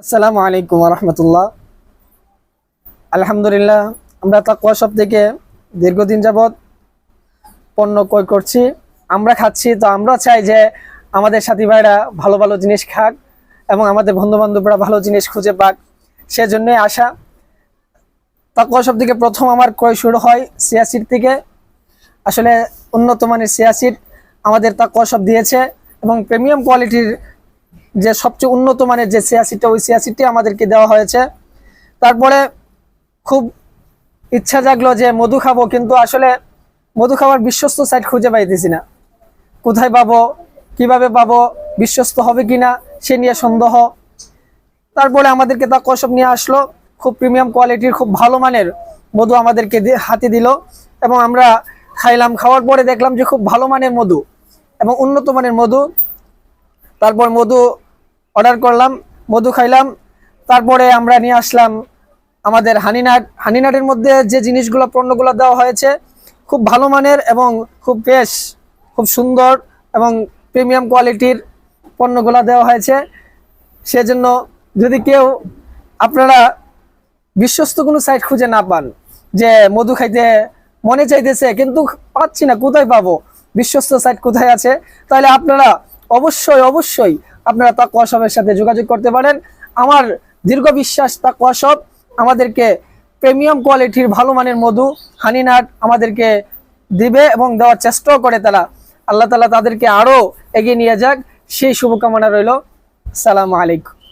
আসসালামু আলাইকুম রহমতুল্লাহ আলহামদুলিল্লাহ, আমরা তাকুয়া শপ থেকে দীর্ঘদিন যাবৎ পণ্য ক্রয় করছি। আমরা খাচ্ছি, তো আমরা চাই যে আমাদের সাথী ভাইরা ভালো ভালো জিনিস খাক এবং আমাদের বন্ধু বান্ধবরা ভালো জিনিস খুঁজে পাক। সেজন্যই আশা তাকুয়া শপ থেকে প্রথম আমার ক্রয় শুরু হয় সিয়াসির থেকে। আসলে উন্নত মানের সিয়াসিট আমাদের তাকুয়া শপ দিয়েছে এবং প্রিমিয়াম কোয়ালিটির যে সবচেয়ে উন্নত মানের যে সিয়াসিটটা ওই সিয়াসিটটি আমাদেরকে দেওয়া হয়েছে। তারপরে খুব ইচ্ছা জাগলো যে মধু খাব, কিন্তু আসলে মধু খাওয়ার বিশ্বস্ত সাইট খুঁজে পাইতেছি না। কোথায় পাবো, কীভাবে পাবো, বিশ্বস্ত হবে কিনা, সে নিয়ে সন্দেহ। তারপরে আমাদেরকে তা কসব নিয়ে আসলো। খুব প্রিমিয়াম কোয়ালিটির খুব ভালো মানের মধু আমাদেরকে হাতে দিল এবং আমরা খাইলাম। খাওয়ার পরে দেখলাম যে খুব ভালো মানের মধু এবং উন্নত মানের মধু। তারপর মধু অর্ডার করলাম, মধু খাইলাম, তারপরে আমরা নিয়ে আসলাম আমাদের হানিনাট। হানিনাটের মধ্যে যে জিনিসগুলো, পণ্যগুলো দেওয়া হয়েছে, খুব ভালো মানের এবং খুব বেশ, খুব সুন্দর এবং প্রিমিয়াম কোয়ালিটির পণ্যগুলো দেওয়া হয়েছে। সেজন্য যদি কেউ, আপনারা বিশ্বস্ত কোনো সাইট খুঁজে না পান যে মধু খাইতে মনে চাইতেছে, কিন্তু পাচ্ছি না, কোথায় পাবো? বিশ্বস্ত সাইট কোথায় আছে? তাহলে আপনারা অবশ্যই অবশ্যই আপনারা তাকুয়া শপের সাথে যোগাযোগ করতে পারেন। আমার দীর্ঘ বিশ্বাস তাকুয়া শপ, আমাদেরকে প্রিমিয়াম কোয়ালিটির ভালো মানের মধু, হানিনাট আমাদেরকে দিবে এবং দেওয়ার চেষ্টাও করে তারা। আল্লাহ তালা তাদেরকে আরও এগিয়ে নিয়ে যাক। সেই শুভকামনা রইল। সালাম আলাইকুম।